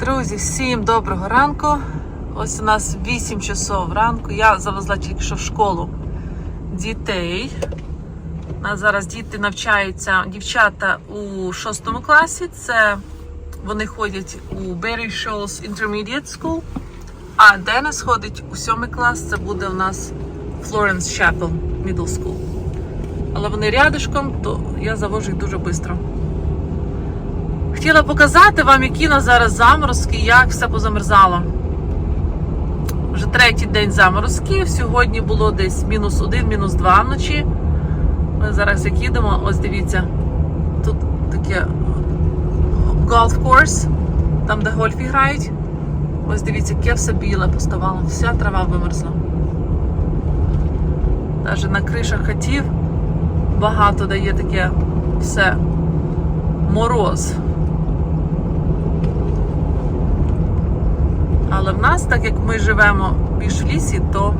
Друзі, всім доброго ранку. Ось у нас 8 часов ранку. Я завезла тільки що в школу дітей. У нас зараз діти навчаються, дівчата у 6 класі. Це вони ходять у Berry Shoals Intermediate School. А Денис ходить у 7 клас. Це буде у нас Florence Chapel Middle School. Але вони рядышком, то я завожу їх дуже швидко. Хотіла показати вам, які на зараз заморозки, як все позамерзало. Вже третій день заморозків. Сьогодні було десь мінус один, мінус два вночі. Ми зараз як їдемо, ось дивіться, тут таке course, там де гольф грають. Ось дивіться, яке все біле поставало, вся трава вимерзла. Навіть на кришах хатів багато дає таке все мороз. Але в нас, так як ми живемо більш в лісі, то,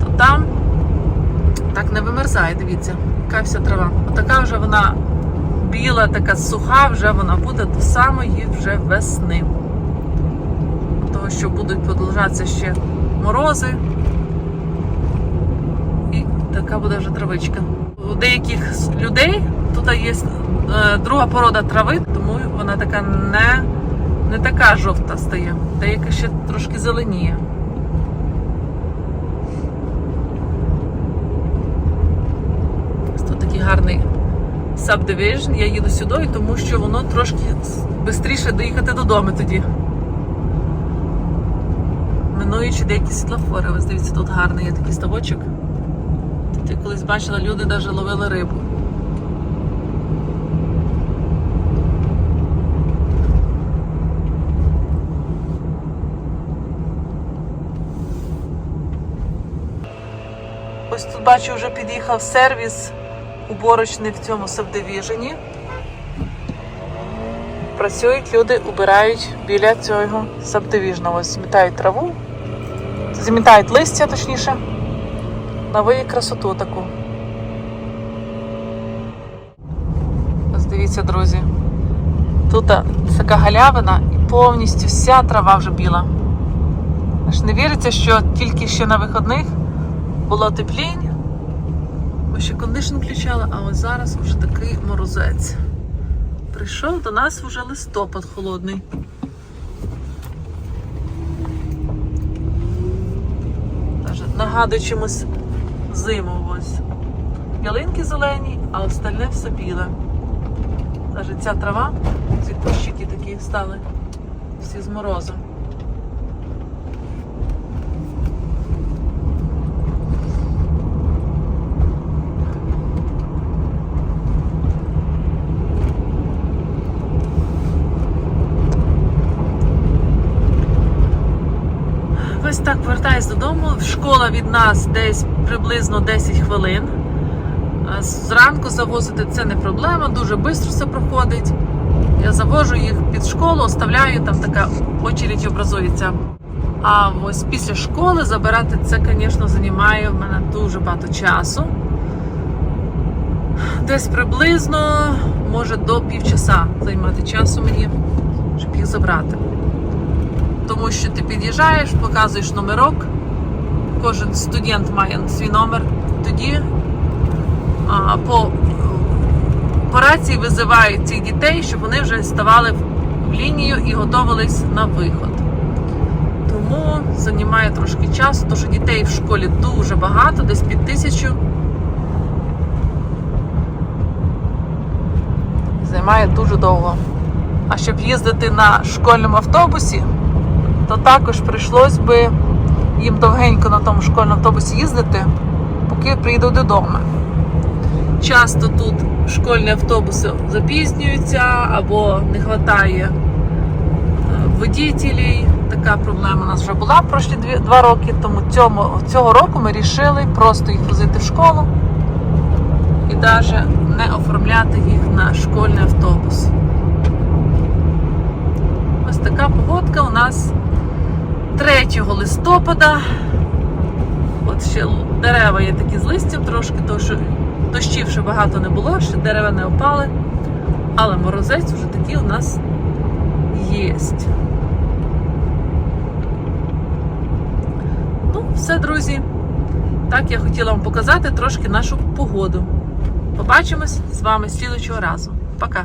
то там так не вимерзає, дивіться, яка вся трава. Отака вже вона біла, така суха, вже вона буде до самої вже весни. Того, що будуть продовжатися ще морози. І така буде вже травичка. У деяких людей тут є е, друга порода трави, тому вона така не не така жовта стає, деяка ще трошки зеленіє. Тут такий гарний subdivision. Я їду сюди, тому що воно трошки швидше доїхати додому тоді. Минуючи деякі світлофори. Ось дивіться, тут гарний є такий ставочок. Тут я колись бачила, люди навіть ловили рибу. Ось тут бачу, вже під'їхав сервіс уборочний в цьому сабдивіжені. Працюють люди, убирають біля цього сабдивіжна. Ось змітають траву, змітають листя, точніше. Навиє красоту таку. Ось дивіться, друзі. Тут така галявина і повністю вся трава вже біла. Аж не віриться, що тільки ще на виходних було теплінь. Ми ще кондишн включали, а ось зараз вже такий морозець. Прийшов до нас вже листопад холодний. Даже нагадує чимось зиму ось. Ялинки зелені, а остальне все біле. Навіть ця трава, ці кущики такі стали всі з морозом. Ось так повертаюсь додому. Школа від нас десь приблизно 10 хвилин. Зранку завозити це не проблема, дуже швидко все проходить. Я завожу їх під школу, оставляю, там така очередь образується. А ось після школи забирати це, звісно, займає в мене дуже багато часу. Десь приблизно, може, до півчаса займати часу мені, щоб їх забрати тому що ти під'їжджаєш, показуєш номерок, кожен студент має свій номер. Тоді а, по, по рації визивають цих дітей, щоб вони вже ставали в лінію і готувались на виход. Тому займає трошки часу, тому що дітей в школі дуже багато, десь під тисячу. Займає дуже довго. А щоб їздити на школьному автобусі, то також прийшлось би їм довгенько на тому школьному автобусі їздити, поки прийду додому. Часто тут школьні автобуси запізнюються або не вистачає водітелів. Така проблема у нас вже була дві, два роки, тому цьому, цього року ми вирішили просто їх возити в школу і навіть не оформляти їх на школьний автобус. Ось така погодка у нас 3 листопада. От ще дерева є такі з листям, трошки, тому що дощів ще багато не було, ще дерева не опали. Але морозець вже такий у нас є. Ну, все, друзі. Так, я хотіла вам показати трошки нашу погоду. Побачимось з вами слідучого разу. Пока!